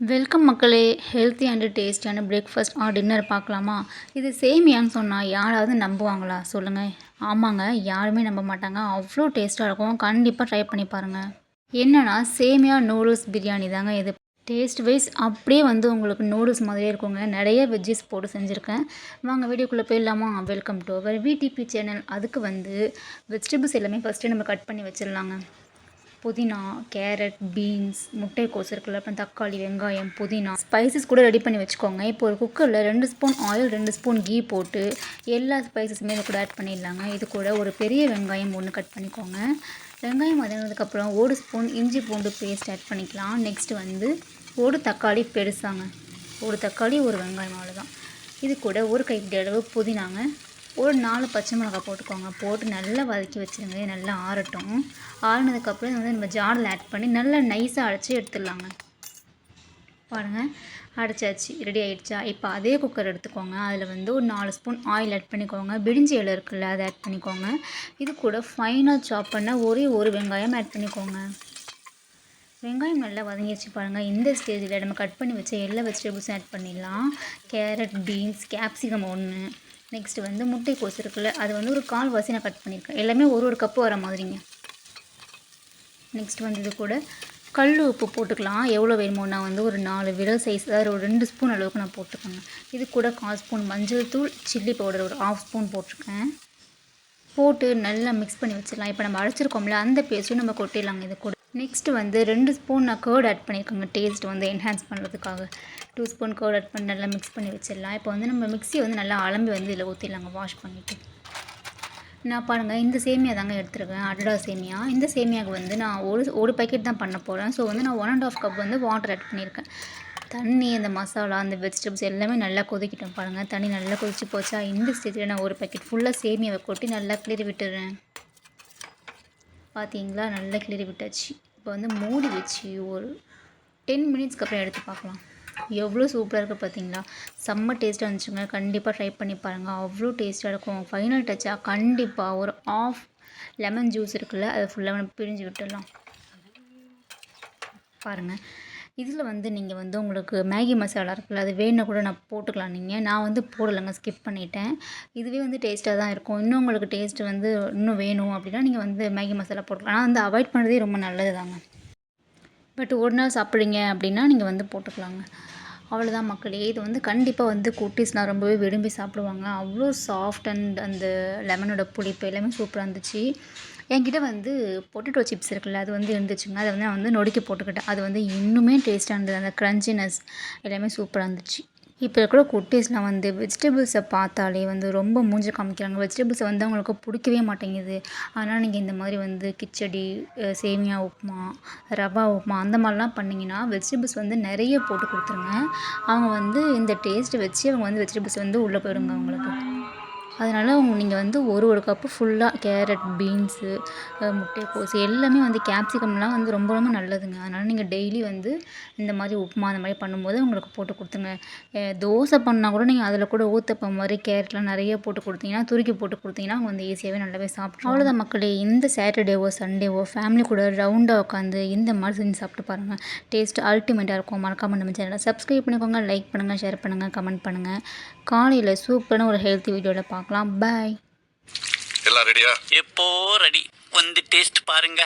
Welcome மக்களே healthy and டேஸ்டியான breakfast or dinner பார்க்கலாமா? இது சேமியான்னு சொன்னால் யாராவது நம்புவாங்களா? சொல்லுங்கள் ஆமாங்க யாருமே நம்ப மாட்டாங்க. அவ்வளோ டேஸ்ட்டாக இருக்கும். கண்டிப்பாக ட்ரை பண்ணி பாருங்கள் என்னென்னா சேமியா நூடுல்ஸ் பிரியாணி தாங்க இது. டேஸ்ட் வைஸ் அப்படியே வந்து உங்களுக்கு நூடுல்ஸ் மாதிரியே இருக்குங்க. நிறைய வெஜ்ஜஸ் போட்டு செஞ்சுருக்கேன். வாங்க வீடியோக்குள்ளே போயிடலாமா? Welcome to our V D P channel அதுக்கு வந்து வெஜிடபிள்ஸ் எல்லாமே ஃபஸ்ட்டு நம்ம கட் பண்ணி வச்சிடலாங்க. புதினா கேரட் பீன்ஸ் முட்டைக்கோஸ் இருக்குல்ல அப்புறம் தக்காளி வெங்காயம் புதினா. ஸ்பைசஸ் கூட ரெடி பண்ணி வச்சுக்கோங்க. இப்போ ஒரு குக்கரில் ரெண்டு ஸ்பூன் ஆயில் ரெண்டு ஸ்பூன் கீ போட்டு எல்லா ஸ்பைசஸுமே இது கூட ஆட் பண்ணிடலாங்க. இது கூட ஒரு பெரிய வெங்காயம் ஒன்று கட் பண்ணிக்கோங்க. வெங்காயம் வதங்கினதுக்கப்புறம் ஒரு ஸ்பூன் இஞ்சி பூண்டு பேஸ்ட் ஆட் பண்ணிக்கலாம். நெக்ஸ்ட்டு வந்து ஒரு தக்காளி பெருசாங்க. ஒரு தக்காளி ஒரு வெங்காயம் அவ்வளோதான் இது கூட ஒரு கைப்பிடி அளவு புதினாங்க. ஒரு நாலு பச்சை மிளகாய் போட்டுக்கோங்க. போட்டு நல்லா வதக்கி வச்சுருங்க. நல்லா ஆறட்டும். ஆறுனதுக்கப்புறம் வந்து நம்ம ஜாரில் ஆட் பண்ணி நல்லா நைஸாக அரைச்சி எடுத்துடலாங்க. பாருங்கள் அடைச்சாச்சு ரெடி ஆகிடுச்சா இப்போ அதே குக்கர் எடுத்துக்கோங்க. அதில் வந்து ஒரு நாலு ஸ்பூன் ஆயில் ஆட் பண்ணிக்கோங்க. பிடிஞ்சி இலை இருக்குல்ல அதை ஆட் பண்ணிக்கோங்க. இது கூட ஃபைனாக சாப் பண்ண ஒரே ஒரு வெங்காயம் ஆட் பண்ணிக்கோங்க. வெங்காயம் நல்லா வதங்கிடுச்சு பாருங்கள் இந்த ஸ்டேஜில் நம்ம கட் பண்ணி வச்ச எல்லா வெஜிடபிள்ஸும் ஆட் பண்ணிடலாம். கேரட் பீன்ஸ் கேப்சிகம் ஒன்று நெக்ஸ்ட்டு வந்து முட்டைக்கோஸ் இருக்குல்ல அது வந்து ஒரு கால் வாசி நான் கட் பண்ணியிருக்கேன் எல்லாமே ஒரு ஒரு கப்பு வர மாதிரிங்க. நெக்ஸ்ட் வந்து இது கூட கல் உப்பு போட்டுக்கலாம். எவ்வளோ வேணுமோ நான் வந்து ஒரு நாலு விரல் சைஸ் அதாவது ஒரு ரெண்டு ஸ்பூன் அளவுக்கு நான் போட்டுக்கோங்க. இது கூட கால் ஸ்பூன் மஞ்சள் தூள் சில்லி பவுடர் ஒரு ஆஃப் ஸ்பூன் போட்டிருக்கேன். போட்டு நல்லா மிக்ஸ் பண்ணி வச்சிடலாம். இப்போ நம்ம அழைச்சிருக்கோம்ல அந்த பேஸ்ட்டும் நம்ம கொட்டிடலாங்க இது கூட. நெக்ஸ்ட்டு வந்து ரெண்டு ஸ்பூன் நான் கேர்ட் ஆட் பண்ணியிருக்கோங்க. டேஸ்ட் வந்து என்ஹான்ஸ் பண்ணுறதுக்காக டூ ஸ்பூன் கேர்ட் ஆட் பண்ணி நல்லா மிக்ஸ் பண்ணி வச்சிடலாம். இப்போ வந்து நம்ம மிக்ஸி வந்து நல்லா அலம்பி வந்து இதில் ஊற்றிடலாங்க வாஷ் பண்ணிவிட்டு நான் பாருங்கள் இந்த சேமியா தாங்க எடுத்துருக்கேன் அடடா சேமியா. இந்த சேமியாவுக்கு வந்து நான் ஒரு ஒரு பேக்கெட் தான் பண்ண போகிறேன் ஸோ வந்து நான் ஒன் அண்ட் ஆஃப் கப் வந்து வாட்டர் ஆட் பண்ணியிருக்கேன். தண்ணி அந்த மசாலா அந்த வெஜிடபிள்ஸ் எல்லாமே நல்லா கொதிக்கிட்டோம் பாருங்கள் தண்ணி நல்லா கொதிச்சு போச்சா இந்த ஸ்டேஜில் நான் ஒரு பேக்கெட் ஃபுல்லாக சேமியாவை கொட்டி நல்லா கிளறி விட்டுறேன் பார்த்தீங்களா நல்லா கிளறி விட்டாச்சு. இப்போ வந்து மூடி வச்சு ஒரு டென் மினிட்ஸ்க்கு அப்புறம் எடுத்து பார்க்கலாம். எவ்வளோ சூப்பராக இருக்குது பார்த்தீங்களா? செம்ம டேஸ்ட்டாக இருந்துச்சுங்க. கண்டிப்பாக ட்ரை பண்ணி பாருங்கள் அவ்வளோ டேஸ்ட்டாக இருக்கும். ஃபைனல் டச்சாக கண்டிப்பாக ஒரு ஆஃப் லெமன் ஜூஸ் இருக்குல்ல அதை ஃபுல்லாக நம்ம விட்டுடலாம். பாருங்கள் இதில் வந்து நீங்கள் வந்து உங்களுக்கு மேகி மசாலா இருக்குல்ல அது வேணும்னா கூட நான் போட்டுக்கலாம். நீங்கள் நான் வந்து போடலைங்க ஸ்கிப் பண்ணிட்டேன். இதுவே வந்து டேஸ்ட்டாக தான் இருக்கும். இன்னும் உங்களுக்கு டேஸ்ட் வந்து இன்னும் வேணும் அப்படின்னா நீங்கள் வந்து மேகி மசாலா போட்டுக்கலாம். ஆனால் வந்து அவாய்ட் பண்ணுறதே ரொம்ப நல்லது தாங்க பட் ஒரு நாள் சாப்பிட்றீங்க அப்படின்னா நீங்கள் வந்து போட்டுக்கலாங்க. அவ்வளோதான் மக்களே. இது வந்து கண்டிப்பாக வந்து குட்டீஸ்லாம் ரொம்பவே விரும்பி சாப்பிடுவாங்க. அவ்வளோ சாஃப்ட் அண்ட் அந்த லெமனோட புளிப்பு எல்லாமே சூப்பராக இருந்துச்சு. என்கிட்ட வந்து பொட்டேட்டோ சிப்ஸ் இருக்குல்ல அது வந்து இருந்துச்சுங்க. அதை வந்து நான் வந்து நொடிக்க போட்டுக்கிட்டேன். அது வந்து இன்னுமே டேஸ்ட்டாக இருந்தது. அந்த க்ரன்ச்சினஸ் எல்லாமே சூப்பராக இருந்துச்சு. இப்போ இருக்கிற குட்டீஸ்லாம் வந்து வெஜிடபிள்ஸை பார்த்தாலே வந்து ரொம்ப மூஞ்ச காமிக்கிறாங்க. வெஜிடபிள்ஸை வந்து அவங்களுக்கு பிடிக்கவே மாட்டேங்குது. அதனால் நீங்கள் இந்த மாதிரி வந்து கிச்சடி சேமியா உப்புமா ரவா உப்புமா அந்த மாதிரிலாம் பண்ணிங்கன்னா வெஜிடபிள்ஸ் வந்து நிறைய போட்டு கொடுத்துருங்க. அவங்க வந்து இந்த டேஸ்ட்டை வச்சு அவங்க வந்து வெஜிடபிள்ஸ் வந்து உள்ளே போயிடுங்க அவங்களுக்கு. அதனால் அவங்க நீங்கள் வந்து ஒரு ஒரு கப்பு ஃபுல்லாக கேரட் பீன்ஸு முட்டைக்கோஸ் எல்லாமே வந்து கேப்சிகம்லாம் வந்து ரொம்ப ரொம்ப நல்லதுங்க. அதனால் நீங்கள் டெய்லி வந்து இந்த மாதிரி உப்புமா அந்த மாதிரி பண்ணும்போது உங்களுக்கு போட்டு கொடுத்துங்க தோசை பண்ணால் கூட நீங்கள் அதில் கூட ஊத்தப்பம் மாதிரி கேரட்லாம் நிறைய போட்டு கொடுத்தீங்கன்னா துருக்கி போட்டு கொடுத்தீங்கன்னா அவங்க வந்து ஈஸியாகவே நல்லாவே சாப்பிட்ருவோம் அவ்வளோதான் மக்களே. இந்த சாட்டர்டேவோ சண்டேவோ ஃபேமிலி கூட ரவுண்டாக உட்காந்து இந்த மாதிரி செஞ்சு சாப்பிட்டு பாருங்கள் டேஸ்ட் அல்டிமேட்டாக இருக்கும். மறக்காமல் நம்ம சேனலை சப்ஸ்கிரைப் பண்ணிக்கோங்க லைக் பண்ணுங்கள் ஷேர் பண்ணுங்கள் கமெண்ட் பண்ணுங்கள் காலையில் சூப்பரான ஒரு ஹெல்த்தி வீடியோவில் பார்க்க பார்க்கலாம். பாய் எல்லாம் ரெடியா எப்போ ரெடி வந்து டேஸ்ட் பாருங்க.